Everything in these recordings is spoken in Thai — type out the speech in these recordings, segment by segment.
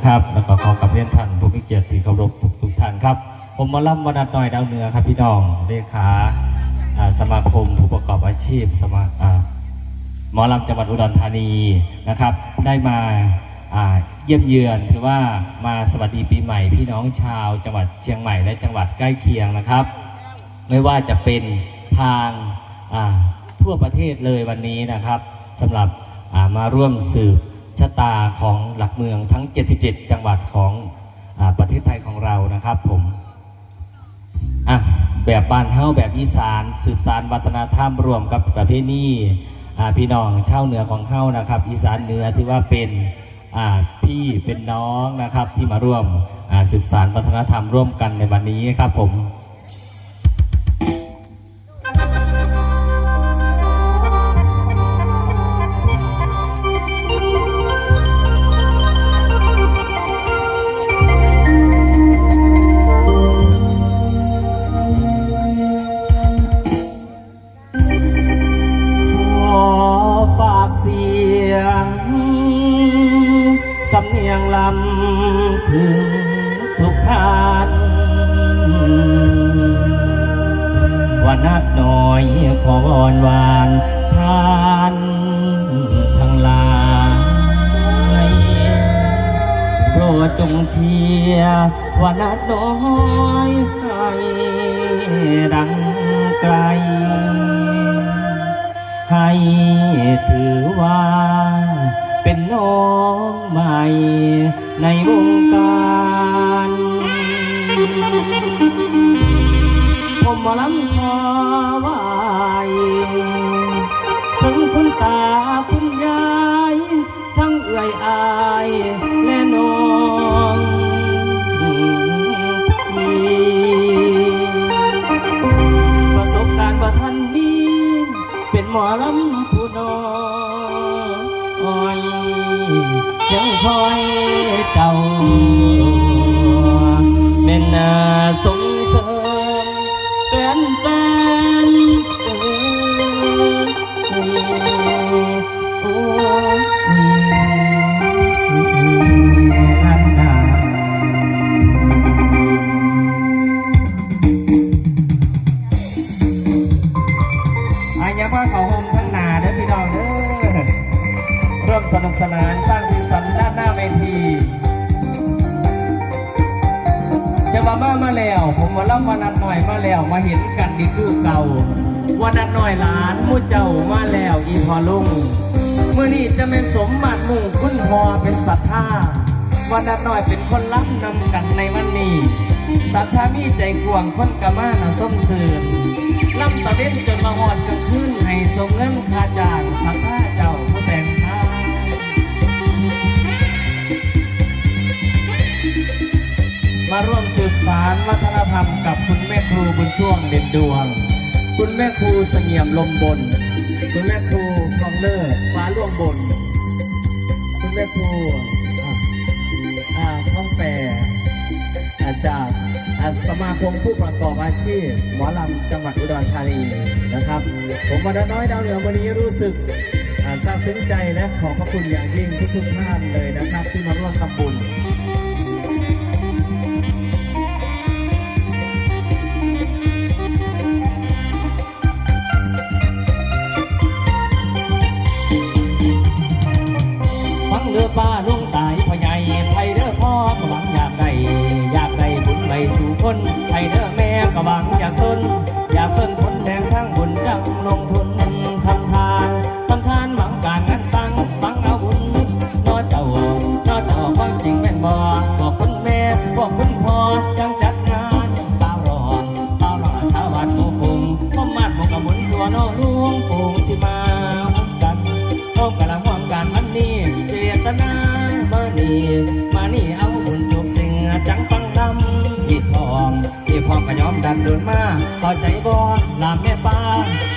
นะครับ แล้วก็ขอกับเรียนท่านผู้มีเกียรติที่เคารพทุกท่านครับ ผมหมาล่ำวนัดน้อยดาวเหนือครับพี่น้องเลขาอ่าสมาคมผู้ประกอบอาชีพสมาหมอลำจังหวัดอุดรธานีนะครับ ได้มาเยี่ยมเยือนถือว่ามาสวัสดีปีใหม่พี่น้องชาว จังหวัดเชียงใหม่และจังหวัดใกล้เคียงนะครับ ไม่ว่าจะเป็นทางทั่วประเทศเลยวันนี้นะครับสำหรับมาร่วมสืบ ชะตาของหลักเมืองทั้ง 77 จังหวัดของอประเทศไทยของเรานะครับผมอะแบบบ้านเฮาแบบอีสาน สืบสานวัฒนธรรมรวมกับประเพณีพี่น้องชาวเหนือของเฮานะครับ อีสานเหนือที่ว่าเป็นพี่เป็นน้องนะครับที่มาร่วมสืบสานวัฒนธรรมร่วมกันในวันนี้ครับผม ถึงทุกท่านว่านัดหน่อยขอวอนวานท่านทั้งหลายโปรดจงเชียร์ว่านัดน้อยให้ดัง ในวงการผมมาลำขอไหวถึงคุณตาคุณยาย ทั้งเอื่อยอายและน้องอีประสบการณ์ว่าท่านมี เป็นหมอลำ ยังคอยเจ้าแม่นาส่งเสริมแฟนแฟนๆเอ้ยโอ้ยนั่นนา อายังว่าเขาโฮมทั้งหนาเด้อพี่น้องเด้อร่วมสนุกสนานสร้าง ง ล้ววันนัดหน่อยมาแล้วมาเห็นกันดีคือเก่า วันนัดหน่อยหลานมู่เจ้ามาแล้วอีพอลุงเมื่อนี้จะเป็นสมบัติมุ่งคุณพอเป็นศรัทธาวันนัดหน่อยเป็นคนรับนำกันในวันนี้ศรัทธามีใจกวงคนกะมานะส้มเสื่อลำตะเวนจนมาหอดกลางคืนให้สมเงินคาจางสักผ้าเจ้าผู้แต่งทามาร่วมสืบสารวัฒนธรรมกับคุณแม่ครูบุญช่วงเด่นดวง คุณแม่ครูเสงี่ยมลมบน คุณแม่ครูทองเลิศฟ้าล่วงบน คุณแม่ครูอ่าท้องแปรอาจากอ่าสมาคมผู้ประกอบอาชีพ หมอลำจังหวัดอุดรธานีนะครับ ผมมาดน้อยดาวเหนือวันนี้รู้สึกอ่าซาบซึ้งใจและขอบพระคุณอย่างยิ่งทุกๆท่านเลยนะครับ ที่มาร่วมทำบุญ อป้าลุงตายพ่อใหญ่ไทยเด้อพ่อก็หวังอยากได้อยากได้บุญไปสู่คนไทยเด้อแม่ก็หวังอยากสน ก็ยอมดันเดินมาพอใจบ่ลามแม่ป้า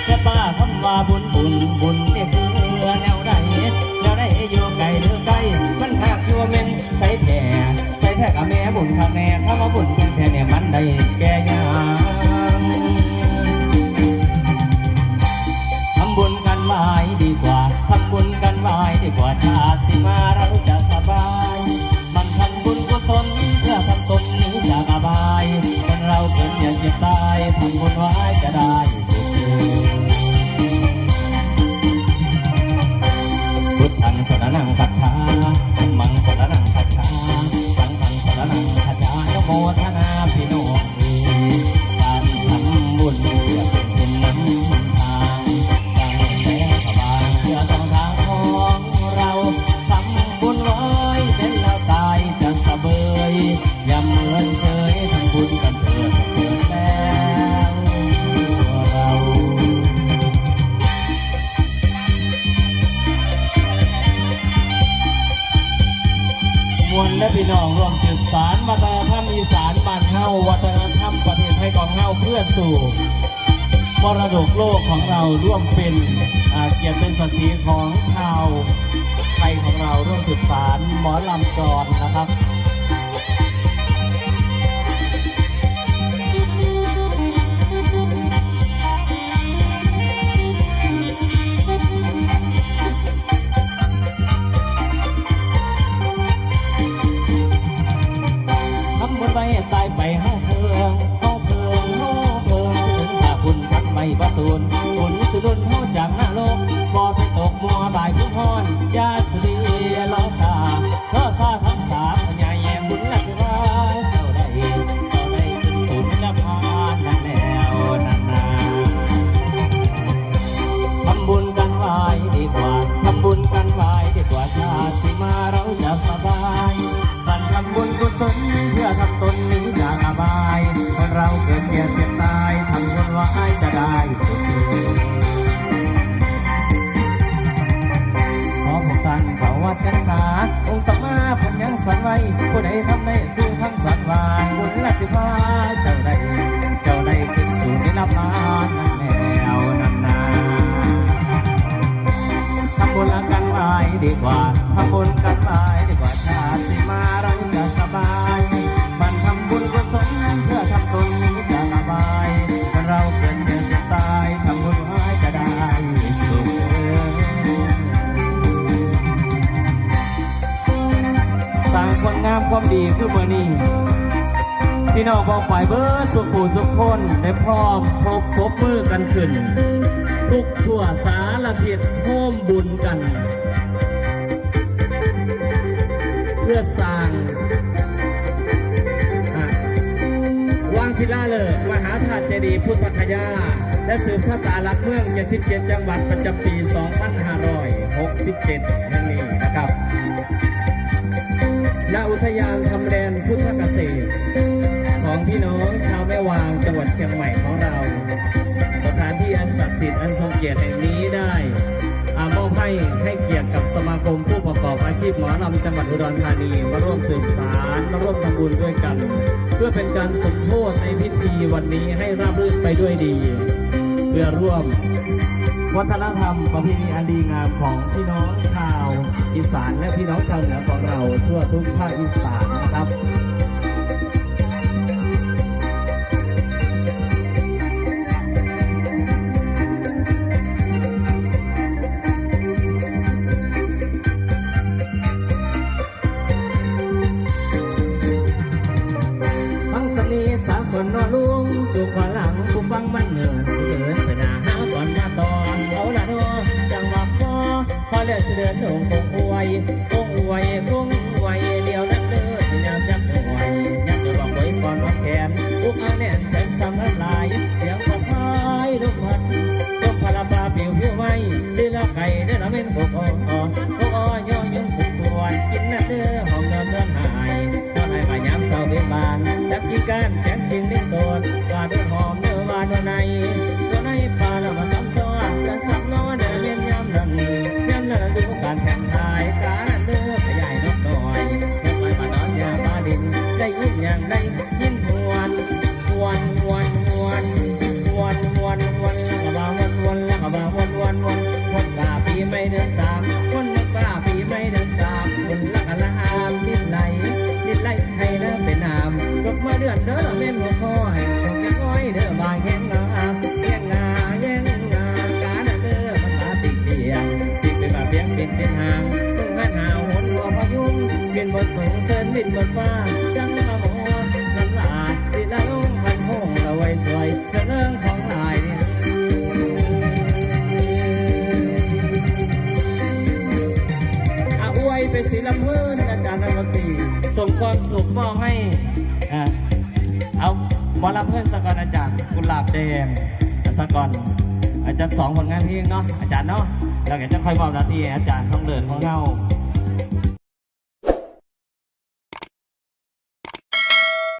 แม่ป้าคำว่าบุญบุญบุญเนี่ยคือแนวใดแนวใดอยู่ไกลหรือใกล้มันหากชัวเม่นใส่แผ่ใส่แท้กับแม่บุญค่ะแม่ถ้ามาบุญแค่แท้เนี่ยมันได้แก่ยามทำบุญกันไว้ดีกว่าทำบุญกันไว้ดีกว่าชาติสิมาเราจะสบาย สนเพื่อทำตกนี้จะมาบายคนเราเกิดอย่าเจ็บตายทำคนไว้จะได้พุทธังสนนังกัจฉา สารวัฒนธรรมอีสานบ้านเฮาวัฒนธรรมประเทศไทยของเฮาเพื่อสู่มรดกโลกของเราร่วมเป็นเกียรติเป็นศักดิ์ศรีของชาวไทยของเราร่วมสืบสารหมอลำกรอนนะครับ อนี้พี่น้องบอกไปเบอร์สุขูสุขคนได้พร้อมพบพบมือกันขึ้น ทุกทั่วสารทิศโฮมบุญกัน เพื่อสร้างวางศิลาฤกษ์มหาธาตุเจดีย์พุทธคยา และสืบชะตาลักเมือง 77 จังหวัดประจำปี 2567 กียรติแห่งนี้ได้ามอบให้ให้เกียรติกับสมาคมผู้ประกอบอาชีพหมอลำจังหวัดอุดรธานีมาร่วมสืบสารมาร่วมทำบุญด้วยกัน เพื่อเป็นการสมโภชในพิธีวันนี้ให้ราบรื่นไปด้วยดี เพื่อร่วม วัฒนธรรมประเพณีอันดีงามของพี่น้องชาวอีสานและพี่น้องชาวเหนือของเราทั่วทุกภาคอีสานนะครับ เสือดเสือนหงคงอวยคงอวยคง บินฟ้าจังมาหัวน้ำลาสิละลงพันหงเอาไว้สวยเรื่องเรื่องของลายอาอวยไปสีลำเพิ่นอาจารย์นวตรีส่งความสุขมอบให้อ่าเอาบอลำเพื่อนสกอนอาจารย์กุหลาบแดงสกอนอาจารย์สองผลงานเพลงเนาะอาจารย์เนาะแล้วก็จะค่อยมอบหน้าที่อาจารย์ต้องเดินของเรา